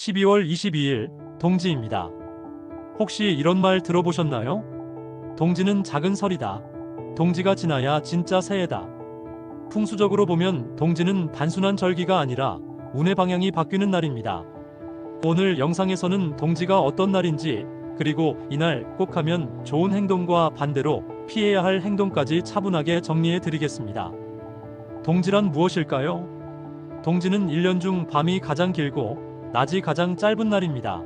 12월 22일 동지입니다. 혹시 이런 말 들어보셨나요? 동지는 작은 설이다. 동지가 지나야 진짜 새해다. 풍수적으로 보면 동지는 단순한 절기가 아니라 운의 방향이 바뀌는 날입니다. 오늘 영상에서는 동지가 어떤 날인지 그리고 이날 꼭 하면 좋은 행동과 반대로 피해야 할 행동까지 차분하게 정리해 드리겠습니다. 동지란 무엇일까요? 동지는 1년 중 밤이 가장 길고 낮이 가장 짧은 날입니다.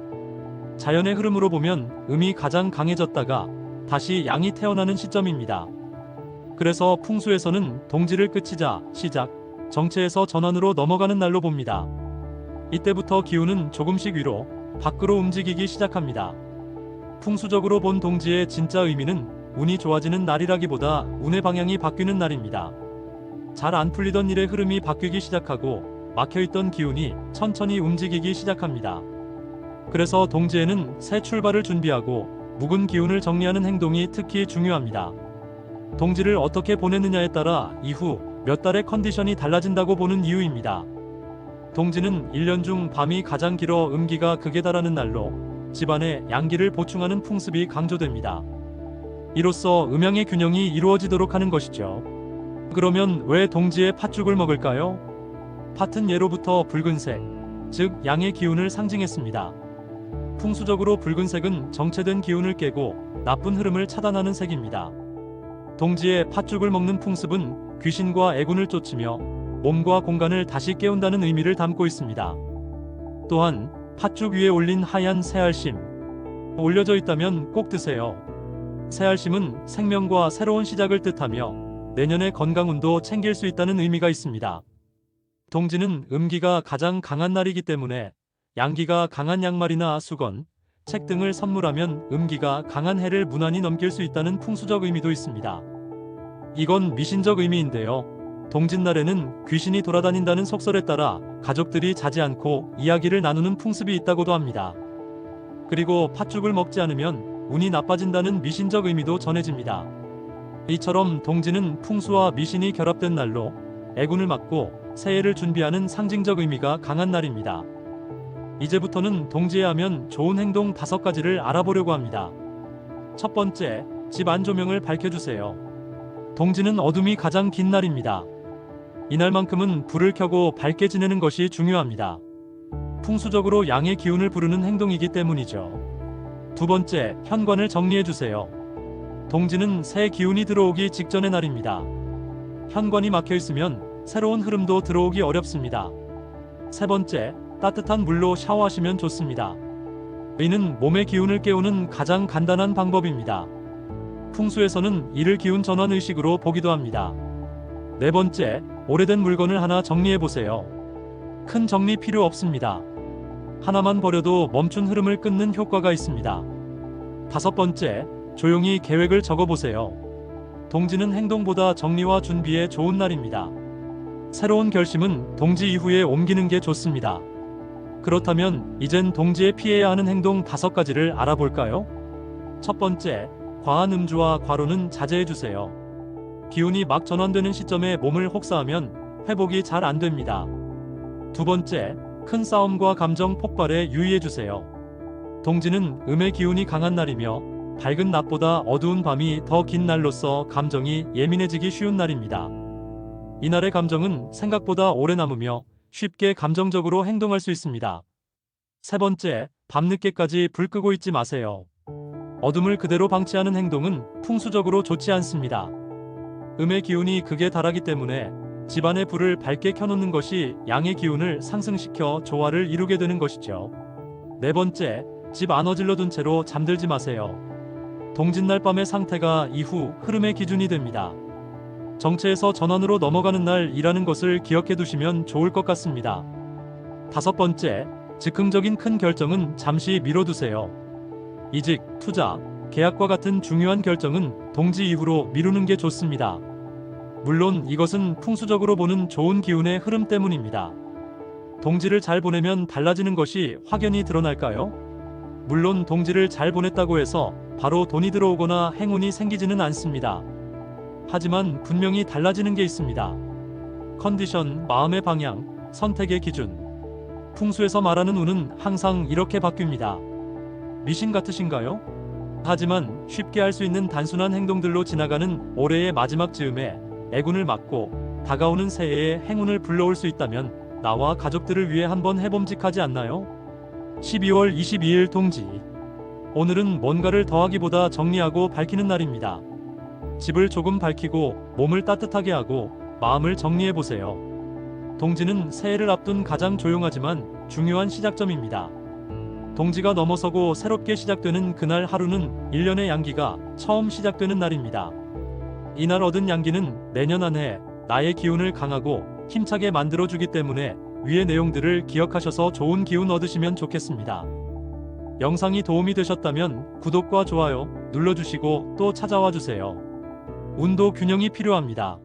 자연의 흐름으로 보면 음이 가장 강해졌다가 다시 양이 태어나는 시점입니다. 그래서 풍수에서는 동지를 끝이자 시작, 정체에서 전환으로 넘어가는 날로 봅니다. 이때부터 기운은 조금씩 위로, 밖으로 움직이기 시작합니다. 풍수적으로 본 동지의 진짜 의미는 운이 좋아지는 날이라기보다 운의 방향이 바뀌는 날입니다. 잘 안 풀리던 일의 흐름이 바뀌기 시작하고 막혀있던 기운이 천천히 움직이기 시작합니다. 그래서 동지에는 새 출발을 준비하고 묵은 기운을 정리하는 행동이 특히 중요합니다. 동지를 어떻게 보냈느냐에 따라 이후 몇 달의 컨디션이 달라진다고 보는 이유입니다. 동지는 1년 중 밤이 가장 길어 음기가 극에 달하는 날로 집안에 양기를 보충하는 풍습이 강조됩니다. 이로써 음양의 균형이 이루어지도록 하는 것이죠. 그러면 왜 동지의 팥죽을 먹을까요? 팥은 예로부터 붉은색, 즉 양의 기운을 상징했습니다. 풍수적으로 붉은색은 정체된 기운을 깨고 나쁜 흐름을 차단하는 색입니다. 동지의 팥죽을 먹는 풍습은 귀신과 애군을 쫓으며 몸과 공간을 다시 깨운다는 의미를 담고 있습니다. 또한 팥죽 위에 올린 하얀 새알심 올려져 있다면 꼭 드세요. 새알심은 생명과 새로운 시작을 뜻하며 내년의 건강운도 챙길 수 있다는 의미가 있습니다. 동지는 음기가 가장 강한 날이기 때문에 양기가 강한 양말이나 수건, 책 등을 선물하면 음기가 강한 해를 무난히 넘길 수 있다는 풍수적 의미도 있습니다. 이건 미신적 의미인데요. 동짓날에는 귀신이 돌아다닌다는 속설에 따라 가족들이 자지 않고 이야기를 나누는 풍습이 있다고도 합니다. 그리고 팥죽을 먹지 않으면 운이 나빠진다는 미신적 의미도 전해집니다. 이처럼 동지는 풍수와 미신이 결합된 날로 애군을 막고 새해를 준비하는 상징적 의미가 강한 날입니다. 이제부터는 동지에 하면 좋은 행동 다섯 가지를 알아보려고 합니다. 첫 번째, 집 안 조명을 밝혀주세요. 동지는 어둠이 가장 긴 날입니다. 이날만큼은 불을 켜고 밝게 지내는 것이 중요합니다. 풍수적으로 양의 기운을 부르는 행동이기 때문이죠. 두 번째, 현관을 정리해주세요. 동지는 새 기운이 들어오기 직전의 날입니다. 현관이 막혀 있으면 새로운 흐름도 들어오기 어렵습니다. 세 번째, 따뜻한 물로 샤워하시면 좋습니다. 이는 몸의 기운을 깨우는 가장 간단한 방법입니다. 풍수에서는 이를 기운 전환 의식으로 보기도 합니다. 네 번째, 오래된 물건을 하나 정리해 보세요. 큰 정리 필요 없습니다. 하나만 버려도 멈춘 흐름을 끊는 효과가 있습니다. 다섯 번째, 조용히 계획을 적어 보세요. 동지는 행동보다 정리와 준비에 좋은 날입니다. 새로운 결심은 동지 이후에 옮기는 게 좋습니다. 그렇다면 이젠 동지에 피해야 하는 행동 다섯 가지를 알아볼까요? 첫 번째, 과한 음주와 과로는 자제해 주세요. 기운이 막 전환되는 시점에 몸을 혹사하면 회복이 잘 안 됩니다. 두 번째, 큰 싸움과 감정 폭발에 유의해 주세요. 동지는 음의 기운이 강한 날이며 밝은 낮보다 어두운 밤이 더 긴 날로서 감정이 예민해지기 쉬운 날입니다. 이날의 감정은 생각보다 오래 남으며 쉽게 감정적으로 행동할 수 있습니다. 세 번째, 밤늦게까지 불 끄고 있지 마세요. 어둠을 그대로 방치하는 행동은 풍수적으로 좋지 않습니다. 음의 기운이 극에 달하기 때문에 집안의 불을 밝게 켜놓는 것이 양의 기운을 상승시켜 조화를 이루게 되는 것이죠. 네 번째, 집 안 어질러 둔 채로 잠들지 마세요. 동짓날 밤의 상태가 이후 흐름의 기준이 됩니다. 정체에서 전환으로 넘어가는 날이라는 것을 기억해 두시면 좋을 것 같습니다. 다섯 번째, 즉흥적인 큰 결정은 잠시 미뤄두세요. 이직, 투자, 계약과 같은 중요한 결정은 동지 이후로 미루는 게 좋습니다. 물론 이것은 풍수적으로 보는 좋은 기운의 흐름 때문입니다. 동지를 잘 보내면 달라지는 것이 확연히 드러날까요? 물론 동지를 잘 보냈다고 해서 바로 돈이 들어오거나 행운이 생기지는 않습니다. 하지만 분명히 달라지는 게 있습니다. 컨디션, 마음의 방향, 선택의 기준. 풍수에서 말하는 운은 항상 이렇게 바뀝니다. 미신 같으신가요? 하지만 쉽게 할 수 있는 단순한 행동들로 지나가는 올해의 마지막 즈음에 애군을 막고 다가오는 새해에 행운을 불러올 수 있다면 나와 가족들을 위해 한번 해봄직하지 않나요? 12월 22일 동지. 오늘은 뭔가를 더하기보다 정리하고 밝히는 날입니다. 집을 조금 밝히고 몸을 따뜻하게 하고 마음을 정리해 보세요. 동지는 새해를 앞둔 가장 조용하지만 중요한 시작점입니다. 동지가 넘어서고 새롭게 시작되는 그날 하루는 1년의 양기가 처음 시작되는 날입니다. 이날 얻은 양기는 내년 한 해 나의 기운을 강하고 힘차게 만들어주기 때문에 위의 내용들을 기억하셔서 좋은 기운 얻으시면 좋겠습니다. 영상이 도움이 되셨다면 구독과 좋아요 눌러주시고 또 찾아와 주세요. 운도 균형이 필요합니다.